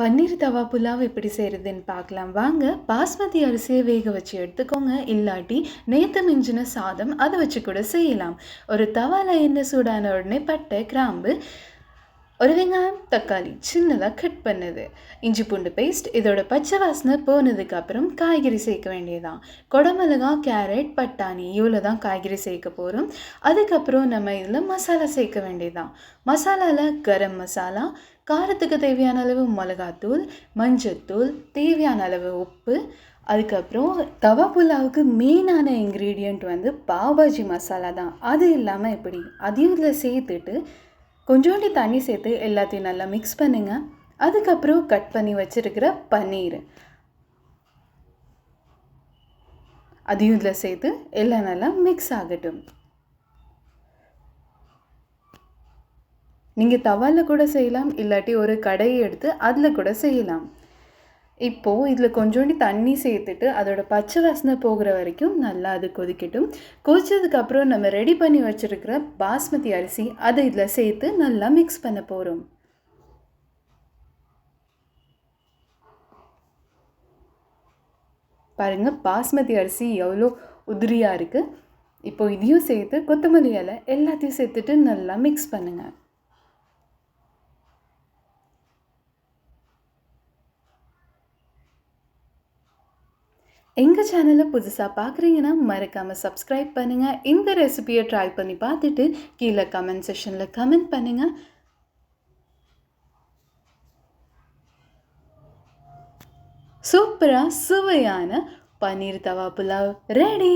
பன்னீர் தவா புலாவ் எப்படி செய்கிறதுன்னு பார்க்கலாம். வாங்க பாஸ்மதி அரிசியை வேக வச்சு எடுத்துக்கோங்க. இல்லாட்டி நேற்று மிஞ்சின சாதம் அதை வச்சு கூட செய்யலாம். ஒரு தவாவில் எண்ணெய் சூடான உடனே பட்டை கிராம்பு ஒரு வெங்காயம் தக்காளி சின்னதாக கட் பண்ணது. இஞ்சி பூண்டு பேஸ்ட் இதோட பச்சை வாசனை போனதுக்கு அப்புறம் காய்கறி சேர்க்க வேண்டியதான் குடமிளகா கேரட் பட்டாணி இவ்வளோ தான் காய்கறி சேர்க்க போகிறோம் அதுக்கப்புறம் நம்ம இதில் மசாலா சேர்க்க வேண்டியதான் மசாலாவில் கரம் மசாலா காரத்துக்கு தேவையான அளவு மிளகாத்தூள் மஞ்சத்தூள் தேவையான அளவு உப்பு அதுக்கப்புறம் தவா புலாவுக்கு மெயினான இன்க்ரீடியண்ட் வந்து பாபாஜி மசாலா தான் அது இல்லாமல் எப்படி அதையும் இதில் சேர்த்துட்டு கொஞ்சோண்டி தண்ணி சேர்த்து எல்லாத்தையும் நல்லா மிக்ஸ் பண்ணுங்க. அதுக்கப்புறம் கட் பண்ணி வச்சுருக்கிற பன்னீர். அதையும் இதில் சேர்த்து எல்லாம் நல்லா மிக்ஸ் ஆகட்டும். நீங்கள் தவாவில் கூட செய்யலாம் இல்லாட்டி ஒரு கடையை எடுத்து அதில் கூட செய்யலாம். இப்போது இதில் கொஞ்சோண்டி தண்ணி சேர்த்துட்டு அதோட பச்சை வாசனை போகிற வரைக்கும் நல்லா அது கொதிக்கட்டும். கொதிச்சதுக்கப்புறம் நம்ம ரெடி பண்ணி வச்சுருக்கிற பாஸ்மதி அரிசி அதை இதில் சேர்த்து நல்லா மிக்ஸ் பண்ண போகிறோம் பாருங்கள் பாஸ்மதி அரிசி எவ்வளோ உதிரியாக இருக்குது இப்போ இதையும் சேர்த்து கொத்தமல்லி இலை எல்லாத்தையும் சேர்த்துட்டு நல்லா மிக்ஸ் பண்ணுங்கள் எங்கள் சேனலை புதுசாக பார்க்குறீங்கன்னா மறக்காமல் சப்ஸ்கிரைப் பண்ணுங்கள் இந்த ரெசிபியை ட்ரை பண்ணி பார்த்துட்டு கீழே கமெண்ட் செஷனில் கமெண்ட் பண்ணுங்கள் சூப்பராக சுவையான பன்னீர் தவா புலாவ். ரெடி